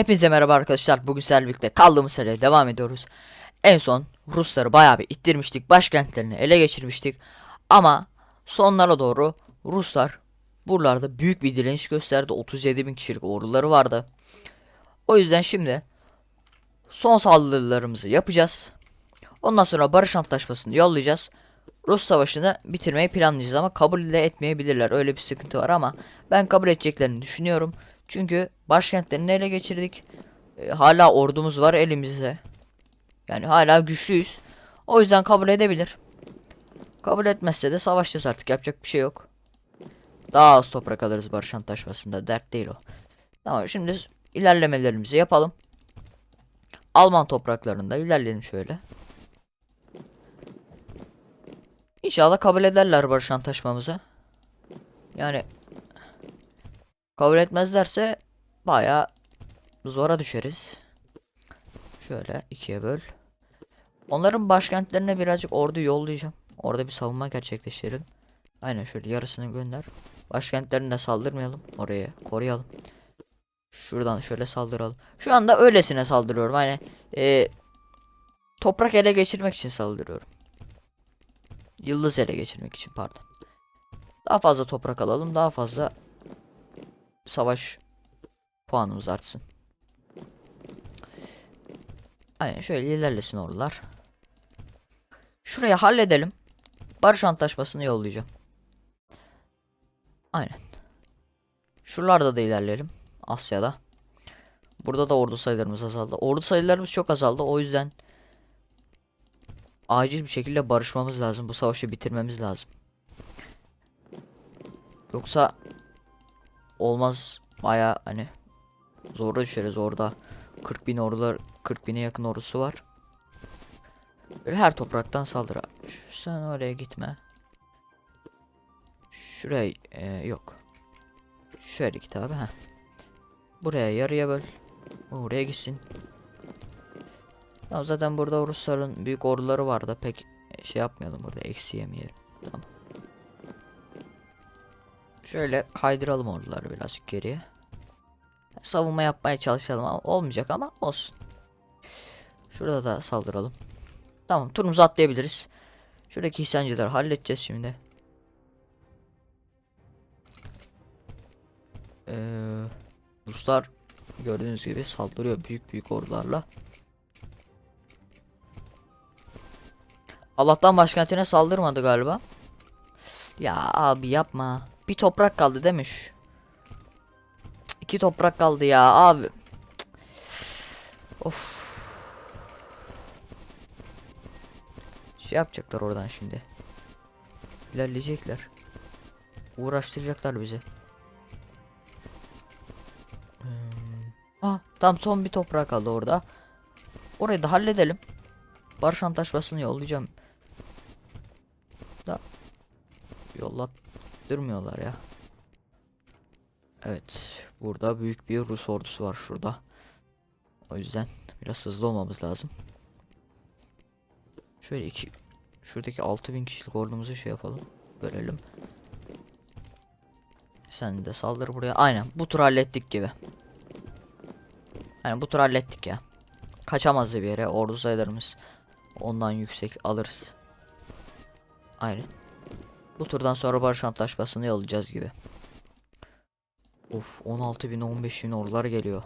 Hepinize merhaba arkadaşlar. Bugün birlikte kaldığımız seriye devam ediyoruz. En son Rusları bayağı bir ittirmiştik. Başkentlerini ele geçirmiştik. Ama sonlara doğru Ruslar buralarda büyük bir direniş gösterdi. 37 bin kişilik orduları vardı. O yüzden şimdi son saldırılarımızı yapacağız. Ondan sonra barış antlaşmasını yollayacağız. Rus savaşını bitirmeyi planlayacağız ama kabul de etmeyebilirler. Öyle bir sıkıntı var ama ben kabul edeceklerini düşünüyorum. Çünkü başkentlerini ele geçirdik. E, hala ordumuz var elimizde. Yani hala güçlüyüz. O yüzden kabul edebilir. Kabul etmezse de savaşacağız artık. Yapacak bir şey yok. Daha az toprak alırız barış antlaşmasında. Dert değil o. Tamam şimdi ilerlemelerimizi yapalım. Alman topraklarında ilerleyelim şöyle. İnşallah kabul ederler barış antlaşmamızı. Yani kabul etmezlerse baya zora düşeriz. Şöyle ikiye böl. Onların başkentlerine birazcık ordu yollayacağım. Orada bir savunma gerçekleştirelim. Aynen şöyle yarısını gönder. Başkentlerine saldırmayalım. Oraya koruyalım. Şuradan şöyle saldıralım. Şu anda öylesine saldırıyorum. Hani e, toprak ele geçirmek için saldırıyorum. Yıldız ele geçirmek için pardon. Daha fazla toprak alalım. Daha fazla savaş puanımız artsın. Aynen şöyle ilerlesin ordular. Şurayı halledelim. Barış antlaşmasını yollayacağım. Aynen. Şuralarda da ilerleyelim. Asya'da. Burada da ordu sayılarımız azaldı. Ordu sayılarımız çok azaldı. O yüzden acil bir şekilde barışmamız lazım. Bu savaşı bitirmemiz lazım. Yoksa olmaz baya hani zora düşeriz orada 40 bin ordular 40 bine yakın ordusu var. Böyle her topraktan saldır abi. Sen oraya gitme. Şuraya e, yok. Şöyle git abi ha. Buraya yarıya böl. Oraya gitsin. Tamam zaten burada Rusların büyük orduları vardı. Pek şey yapmayalım burada eksi yemeyelim. Tamam. Şöyle kaydıralım orduları birazcık geriye. Savunma yapmaya çalışalım ama olmayacak ama olsun. Şurada da saldıralım. Tamam turumuzu atlayabiliriz. Şuradaki isyancıları halledeceğiz şimdi. Ee, Ruslar gördüğünüz gibi saldırıyor büyük büyük ordularla. Allah'tan başkentine saldırmadı galiba. Ya abi yapma. Bir toprak kaldı demiş. İki toprak kaldı ya abi. Of. Şey yapacaklar oradan şimdi. İlerleyecekler. Uğraştıracaklar bizi. Hmm. Ah, tam son bir toprak kaldı orada. Orayı da halledelim. Barış antlaşmasını yollayacağım. Da yollattırmıyorlar ya. Evet, burada büyük bir Rus ordusu var şurada. O yüzden biraz hızlı olmamız lazım. Şöyle iki şuradaki 6000 kişilik ordumuzu şey yapalım. Bölelim. Sen de saldır buraya. Aynen bu tur hallettik gibi. Aynen bu tur hallettik ya. Kaçamazdı bir yere. Ordu sayılarımız ondan yüksek alırız. Aynen. Bu turdan sonra barış antlaşmasını yollayacağız gibi. Of 16 bin 15 bin ordular geliyor.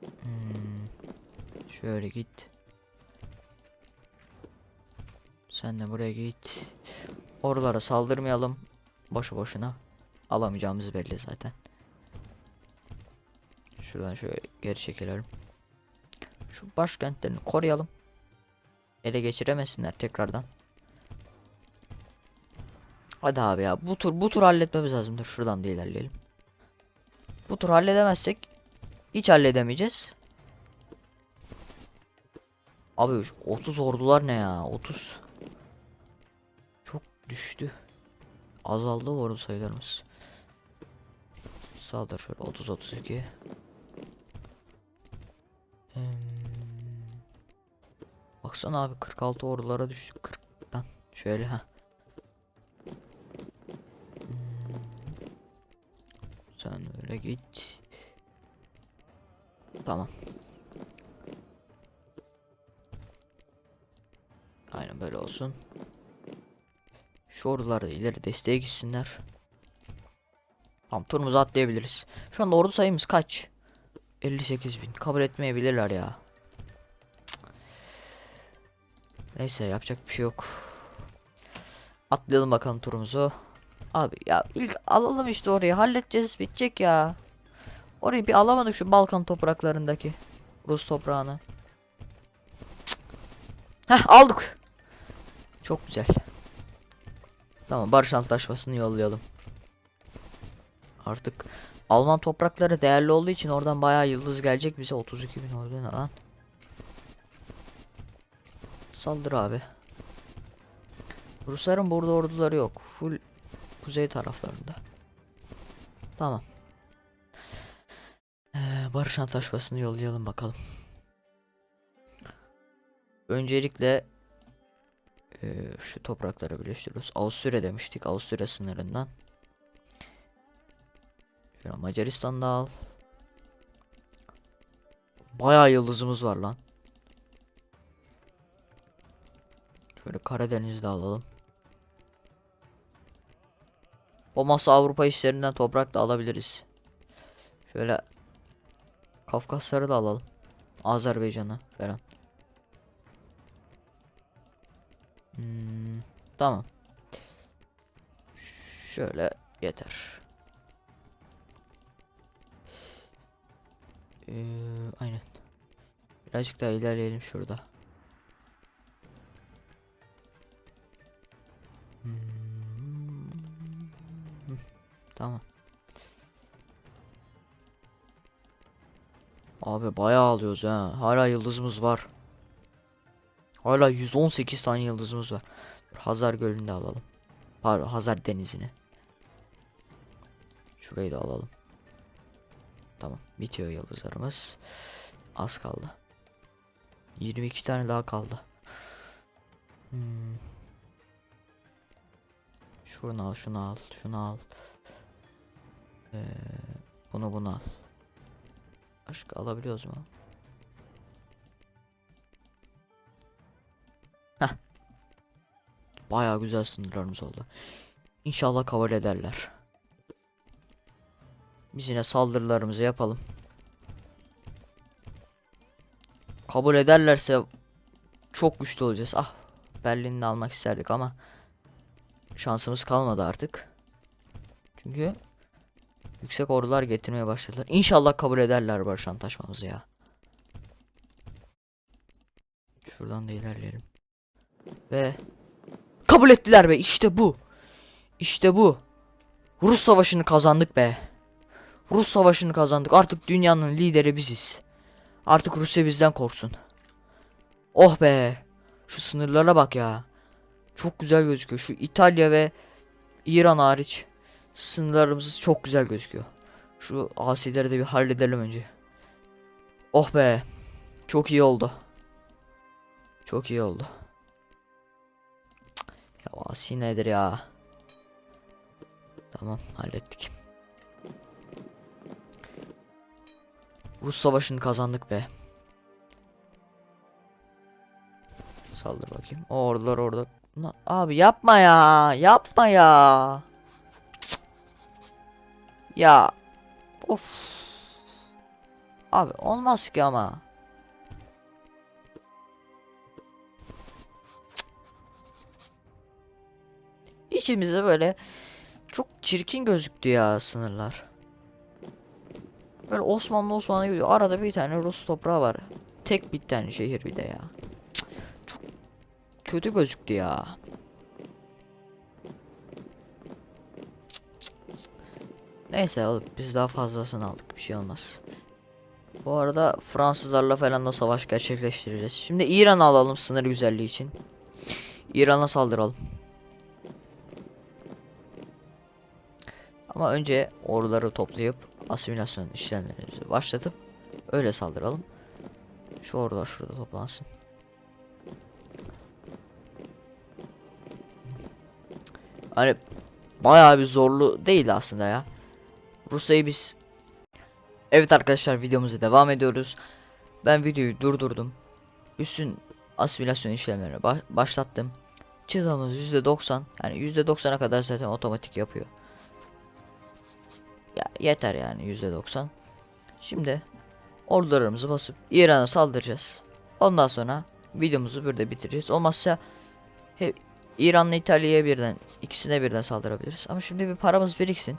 Hmm, Şöyle git. Sen de buraya git. Oralara saldırmayalım. Boşu boşuna. Alamayacağımız belli zaten. Şuradan şöyle geri çekilelim. Şu başkentlerini koruyalım. Ele geçiremesinler tekrardan. Hadi abi ya bu tur bu tur halletmemiz lazım. Dur şuradan da ilerleyelim. Bu tur halledemezsek hiç halledemeyeceğiz. Abi şu 30 ordular ne ya? 30. Çok düştü. Azaldı ordu sayılarımız. Saldır şöyle 30 32. Hmm. Baksana abi 46 ordulara düştük 40'tan. Şöyle ha. Sen öyle git. Tamam. Aynen böyle olsun. Şu ordular da ileri desteğe gitsinler. Tamam turumuzu atlayabiliriz. Şu anda ordu sayımız kaç? 58 bin. Kabul etmeyebilirler ya. Neyse yapacak bir şey yok. Atlayalım bakalım turumuzu. Abi ya ilk alalım işte orayı halledeceğiz bitecek ya. Orayı bir alamadık şu Balkan topraklarındaki Rus toprağını. Cık. Heh aldık. Çok güzel. Tamam barış antlaşmasını yollayalım. Artık Alman toprakları değerli olduğu için oradan bayağı yıldız gelecek bize 32 bin ordu ne lan? Saldır abi. Rusların burada orduları yok. Full kuzey taraflarında. Tamam. Ee, barış antlaşmasını yollayalım bakalım. Öncelikle ee, şu toprakları birleştiriyoruz. Avusturya demiştik. Avusturya sınırından. Macaristan'da al. Bayağı yıldızımız var lan. Şöyle Karadeniz'de alalım. Olmazsa Avrupa işlerinden toprak da alabiliriz. Şöyle Kafkasları da alalım. Azerbaycan'ı falan. Hmm, tamam. Şöyle yeter. Ee, aynen. Birazcık daha ilerleyelim şurada. Abi bayağı alıyoruz ha. Hala yıldızımız var. Hala 118 tane yıldızımız var. Hazar Gölü'nü de alalım. Pardon Hazar Denizi'ni. Şurayı da alalım. Tamam bitiyor yıldızlarımız. Az kaldı. 22 tane daha kaldı. Hmm. Şunu al, şunu al, şunu al. Ee, bunu bunu al. Başka alabiliyoruz mu? Heh. Bayağı güzel sınırlarımız oldu. İnşallah kabul ederler. Biz yine saldırılarımızı yapalım. Kabul ederlerse çok güçlü olacağız. Ah Berlin'i almak isterdik ama şansımız kalmadı artık. Çünkü yüksek ordular getirmeye başladılar. İnşallah kabul ederler barış antlaşmamızı ya. Şuradan da ilerleyelim. Ve kabul ettiler be işte bu. İşte bu. Rus savaşını kazandık be. Rus savaşını kazandık. Artık dünyanın lideri biziz. Artık Rusya bizden korksun. Oh be. Şu sınırlara bak ya. Çok güzel gözüküyor. Şu İtalya ve İran hariç sınırlarımız çok güzel gözüküyor. Şu asileri de bir halledelim önce. Oh be. Çok iyi oldu. Çok iyi oldu. Ya asi nedir ya? Tamam hallettik. Rus savaşını kazandık be. Saldır bakayım. O orada. Lan abi yapma ya. Yapma ya. Ya. Of. Abi olmaz ki ama. Cık. İçimizde böyle çok çirkin gözüktü ya sınırlar. Böyle Osmanlı Osmanlı gidiyor. Arada bir tane Rus toprağı var. Tek bir tane şehir bir de ya. Cık, Çok kötü gözüktü ya. Neyse oğlum biz daha fazlasını aldık bir şey olmaz. Bu arada Fransızlarla falan da savaş gerçekleştireceğiz. Şimdi İran'ı alalım sınır güzelliği için. İran'a saldıralım. Ama önce orduları toplayıp asimilasyon işlemlerimizi başlatıp öyle saldıralım. Şu ordular şurada toplansın. Hani bayağı bir zorlu değil aslında ya. Rusya'yı biz Evet arkadaşlar videomuza devam ediyoruz. Ben videoyu durdurdum. Üstün asimilasyon işlemlerini ba- başlattım. Çıtamız %90 yani %90'a kadar zaten otomatik yapıyor. Ya yeter yani %90. Şimdi ordularımızı basıp İran'a saldıracağız. Ondan sonra videomuzu burada bitireceğiz. Olmazsa hep İran'la İtalya'ya birden ikisine birden saldırabiliriz. Ama şimdi bir paramız biriksin.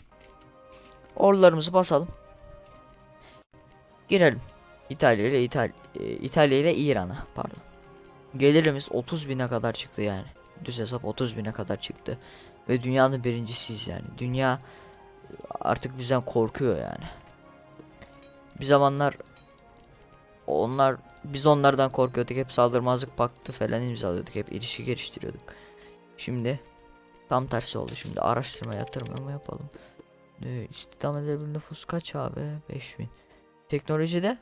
Ordularımızı basalım. Girelim. İtalya ile İtal e, İtalya ile İran'a pardon. Gelirimiz 30 bine kadar çıktı yani. Düz hesap 30 bine kadar çıktı. Ve dünyanın birincisiyiz yani. Dünya artık bizden korkuyor yani. Bir zamanlar onlar biz onlardan korkuyorduk. Hep saldırmazlık paktı falan imzalıyorduk. Hep ilişki geliştiriyorduk. Şimdi tam tersi oldu. Şimdi araştırma yatırma mı yapalım? Ee, istihdam nüfus kaç abi? 5000. Teknolojide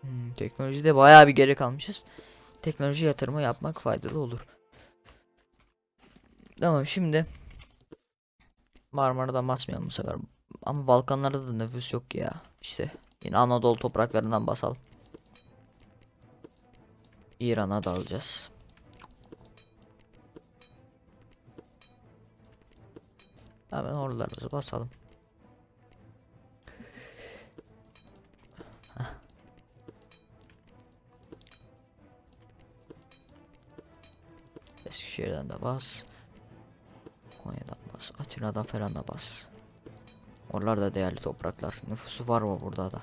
Hmm, teknolojide bayağı bir geri kalmışız. Teknoloji yatırımı yapmak faydalı olur. Tamam şimdi Marmara'dan basmayalım bu sefer. Ama Balkanlarda da nüfus yok ya. İşte yine Anadolu topraklarından basalım. İran'a da alacağız. Hemen ordularımızı basalım. Eskişehir'den de bas. Konya'dan bas. Atina'dan falan da bas. Oralar da değerli topraklar. Nüfusu var mı burada da?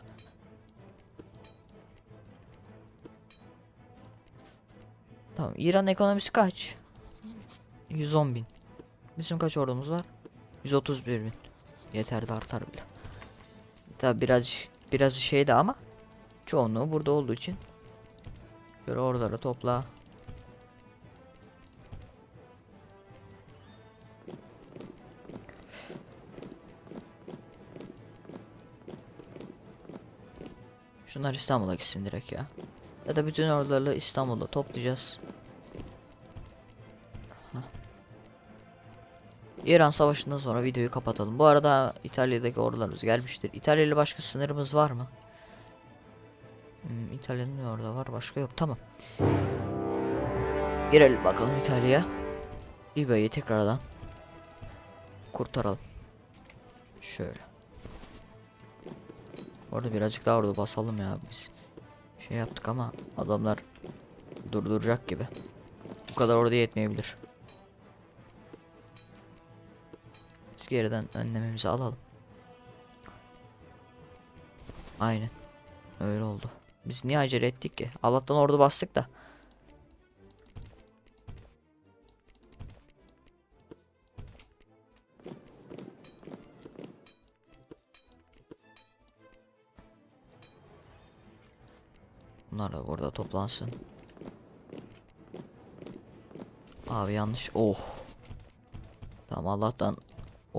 Tamam. İran ekonomisi kaç? 110 bin. Bizim kaç ordumuz var? 131 bin. Yeter de artar bile. Tabi biraz biraz şeydi ama çoğunluğu burada olduğu için böyle oraları topla. Şunlar İstanbul'a gitsin direkt ya. Ya da bütün orduları İstanbul'da toplayacağız. İran Savaşı'ndan sonra videoyu kapatalım. Bu arada İtalya'daki ordularımız gelmiştir. İtalya ile başka sınırımız var mı? Hmm, İtalya'nın orada var başka yok tamam. Girelim bakalım İtalya'ya. Libya'yı tekrardan kurtaralım. Şöyle. Orada birazcık daha orada basalım ya biz. Şey yaptık ama adamlar durduracak gibi. Bu kadar orada yetmeyebilir. Geriden önlememizi alalım. Aynen. Öyle oldu. Biz niye acele ettik ki? Allah'tan orada bastık da. Bunlar da burada toplansın. Abi yanlış. Oh. Tamam Allah'tan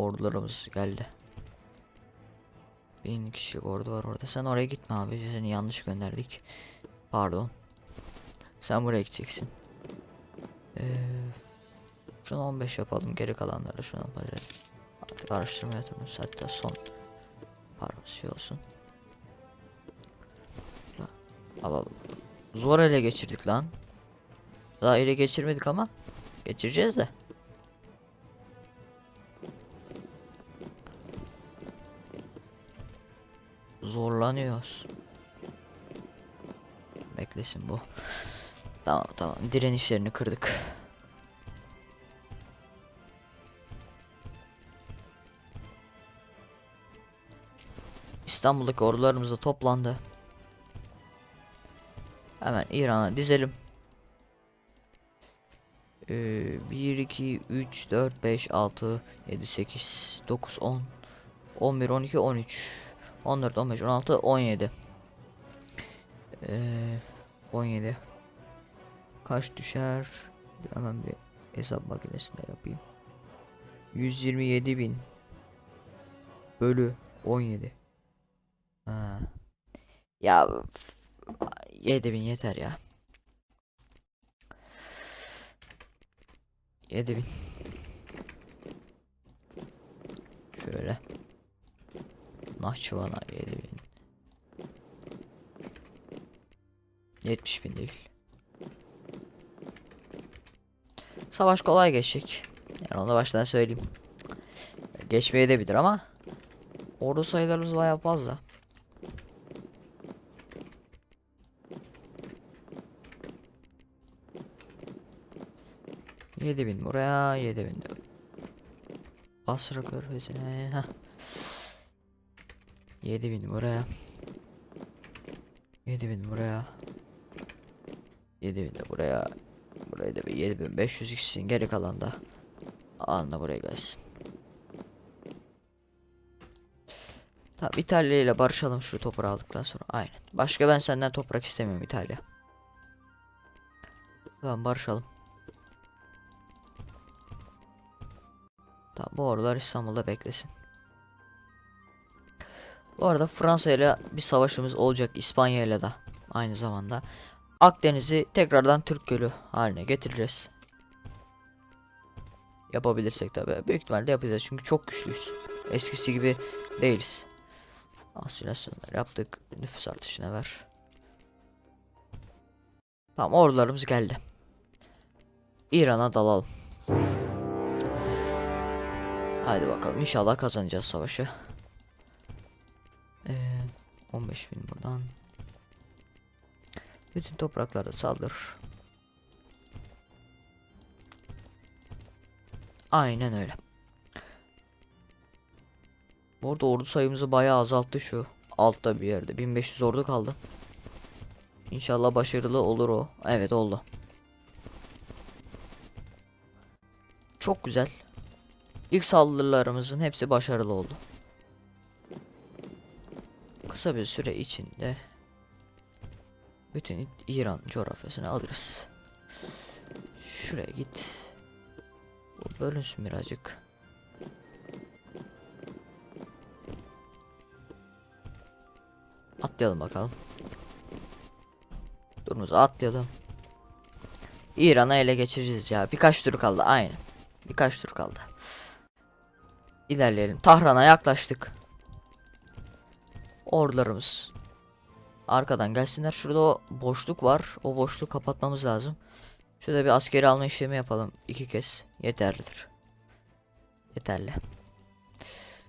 ordularımız geldi. Bin kişilik ordu var orada. Sen oraya gitme abi. Seni yanlış gönderdik. Pardon. Sen buraya gideceksin. Ee, şunu 15 yapalım. Geri kalanları şuna yapalım. Artık araştırma yatırımız. Hatta son paramız şey olsun. Alalım. Zor ele geçirdik lan. Daha ele geçirmedik ama geçireceğiz de. Zorlanıyoruz. Beklesin bu. Tamam tamam direnişlerini kırdık. İstanbul'daki ordularımız da toplandı. Hemen İran'a dizelim. Ee, 1, 2, 3, 4, 5, 6, 7, 8, 9, 10, 11, 12, 13, 14, 15, 16, 17. Ee, 17. Kaç düşer? Hemen bir hesap makinesinde yapayım. 127 bin bölü 17. Ha. Ya 7000 yeter ya. 7000. Şöyle. Nahçıvan'a 7000 70 bin değil. Savaş kolay geçecek. Yani onu baştan söyleyeyim. Geçmeye de bilir ama ordu sayılarımız bayağı fazla. Yedi bin buraya, yedi bin de Basra körfezine. heh. Yedi bin buraya. Yedi bin buraya. Yedi bin de buraya. Burayı da bir yedi bin beş yüz gitsin geri kalan da. Anla buraya gelsin. Tamam İtalya ile barışalım şu toprağı aldıktan sonra. Aynen. Başka ben senden toprak istemiyorum İtalya. Ben barışalım. Tamam bu ordular İstanbul'da beklesin. Bu arada Fransa ile bir savaşımız olacak İspanya ile de aynı zamanda. Akdeniz'i tekrardan Türk Gölü haline getireceğiz. Yapabilirsek tabi. Büyük ihtimalle yapacağız çünkü çok güçlüyüz. Eskisi gibi değiliz. Asimilasyonlar yaptık. Nüfus artışına ver. Tamam ordularımız geldi. İran'a dalalım. Haydi bakalım inşallah kazanacağız savaşı. Ee, 15 bin buradan. Bütün topraklara saldır. Aynen öyle. Bu arada ordu sayımızı bayağı azalttı şu altta bir yerde. 1500 ordu kaldı. İnşallah başarılı olur o. Evet oldu. Çok güzel. İlk saldırılarımızın hepsi başarılı oldu. Kısa bir süre içinde bütün İran coğrafyasını alırız. Şuraya git. Bu bölünsün birazcık. Atlayalım bakalım. Durumuzu atlayalım. İran'a ele geçireceğiz ya. Birkaç tur kaldı. Aynen. Birkaç tur kaldı. İlerleyelim. Tahran'a yaklaştık. Ordularımız arkadan gelsinler. Şurada o boşluk var. O boşluğu kapatmamız lazım. Şurada bir askeri alma işlemi yapalım. iki kez. Yeterlidir. Yeterli.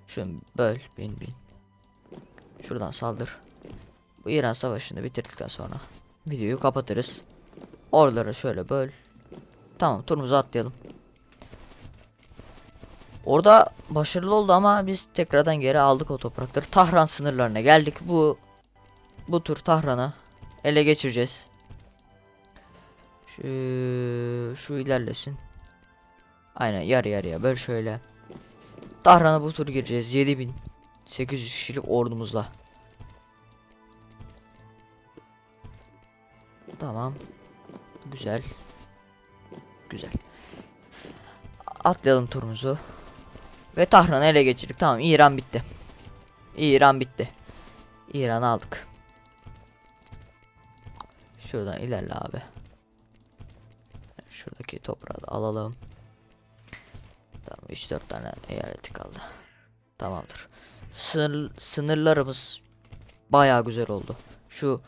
Şunu böl. Bin bin. Şuradan saldır. Bu İran savaşını bitirdikten sonra videoyu kapatırız. Orduları şöyle böl. Tamam turumuzu atlayalım. Orada başarılı oldu ama biz tekrardan geri aldık o toprakları. Tahran sınırlarına geldik. Bu bu tur Tahran'ı ele geçireceğiz. Şu, şu ilerlesin. Aynen yarı yarıya böyle şöyle. Tahran'a bu tur gireceğiz 7800 kişilik ordumuzla. Tamam. Güzel. Güzel. Atlayalım turumuzu. Ve Tahran'ı ele geçirdik. Tamam İran bitti. İran bitti. İran'ı aldık. Şuradan ilerle abi. Şuradaki toprağı da alalım. Tamam 3-4 tane eyaleti kaldı. Tamamdır. Sınır, sınırlarımız bayağı güzel oldu. Şu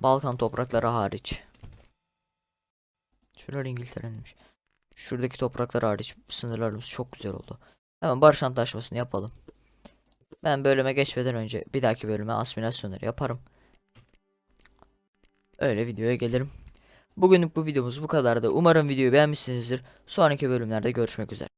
Balkan toprakları hariç. Şuralar İngiltere'ninmiş. Şuradaki topraklar hariç sınırlarımız çok güzel oldu. Hemen barış antlaşmasını yapalım. Ben bölüme geçmeden önce bir dahaki bölüme asimilasyonları yaparım. Öyle videoya gelirim. Bugünlük bu videomuz bu kadardı. Umarım videoyu beğenmişsinizdir. Sonraki bölümlerde görüşmek üzere.